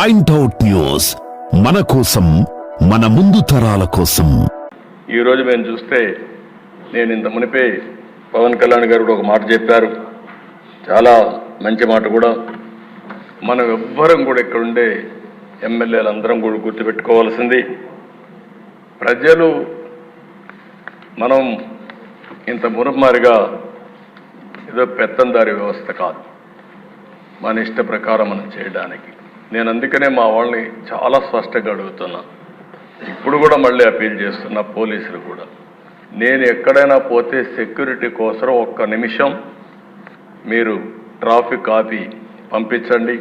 Point out news మన కోసం మన ముందు తరాల కోసం. ఈరోజు మేము చూస్తే నేను ఇంత మునిపే పవన్ కళ్యాణ్ గారు కూడా ఒక మాట చెప్పారు. చాలా మంచి మాట కూడా. మనం ఎవ్వరం కూడా ఇక్కడ ఉండే ఎమ్మెల్యేలు అందరం కూడా గుర్తుపెట్టుకోవాల్సింది ప్రజలు మనం ఇంత మురమారిగా ఏదో పెత్తందారి వ్యవస్థ కాదు. మన ఇష్ట ప్రకారం మనం చేయడానికి. నేను అందుకనే మా వాళ్ళని చాలా స్పష్టంగా అడుగుతున్నా. ఇప్పుడు కూడా మళ్ళీ అప్పీల్ చేస్తున్నా పోలీసులు కూడా. నేను ఎక్కడైనా పోతే సెక్యూరిటీ కోసం ఒక్క నిమిషం మీరు ట్రాఫిక్ ఆపి పంపించండి.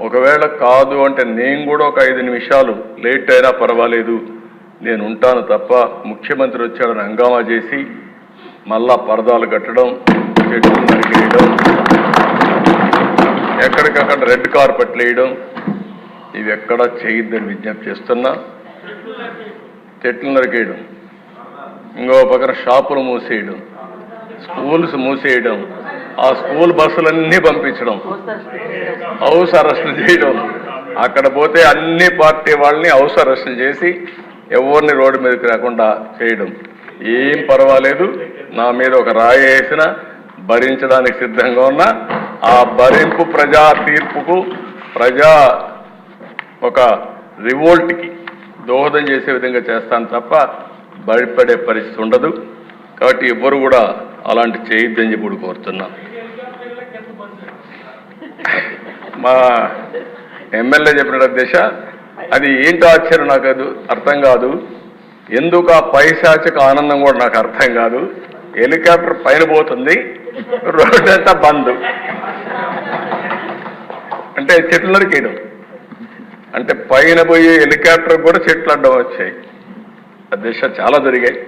ఒకవేళ కాదు అంటే నేను కూడా ఒక ఐదు నిమిషాలు లేట్ అయినా పర్వాలేదు. నేను ఉంటాను తప్ప ముఖ్యమంత్రి వచ్చాడని హంగామా చేసి మళ్ళా పరదాలు కట్టడం చెట్లు నరికేయడం ఎక్కడికక్కడ రెడ్ కార్పెట్లు వేయడం ఇవి ఎక్కడా చేయొద్దని విజ్ఞప్తి చేస్తున్నా చెట్లు నరికేయడం ఇంకో పక్కన షాపులు మూసేయడం స్కూల్స్ మూసేయడం ఆ స్కూల్ బస్సులన్నీ పంపించడం హౌస్ అరెస్టులు చేయడం. అక్కడ పోతే అన్ని పార్టీ వాళ్ళని హౌస్ అరెస్టులు చేసి ఎవరిని రోడ్డు మీదకి రాకుండా చేయడం. ఏం పర్వాలేదు నా మీద ఒక రాయి వేసిన భరించడానికి సిద్ధంగా ఉన్నా ఆ భరింపు ప్రజా తీర్పుకు ప్రజా ఒక రివోల్ట్కి దోహదం చేసే విధంగా చేస్తాను తప్ప భయపడే పరిస్థితి ఉండదు. కాబట్టి ఎవ్వరు కూడా అలాంటి చేయొద్దని చెప్పి కూడా కోరుతున్నా. మా ఎమ్మెల్యే చెప్పిన దిశ అది ఏంటో ఆశ్చర్యం నాకు అది అర్థం కాదు. ఎందుకు ఆ పైశాచిక ఆనందం కూడా నాకు అర్థం కాదు. హెలికాప్టర్ పైన పోతుంది రోడ్డంతా బంద్. అంటే చెట్లు నరికేయడం అంటే పైన పోయే హెలికాప్టర్ కూడా చెట్లు అడ్డం వచ్చాయి. ఆ దిశ చాలా జరిగాయి.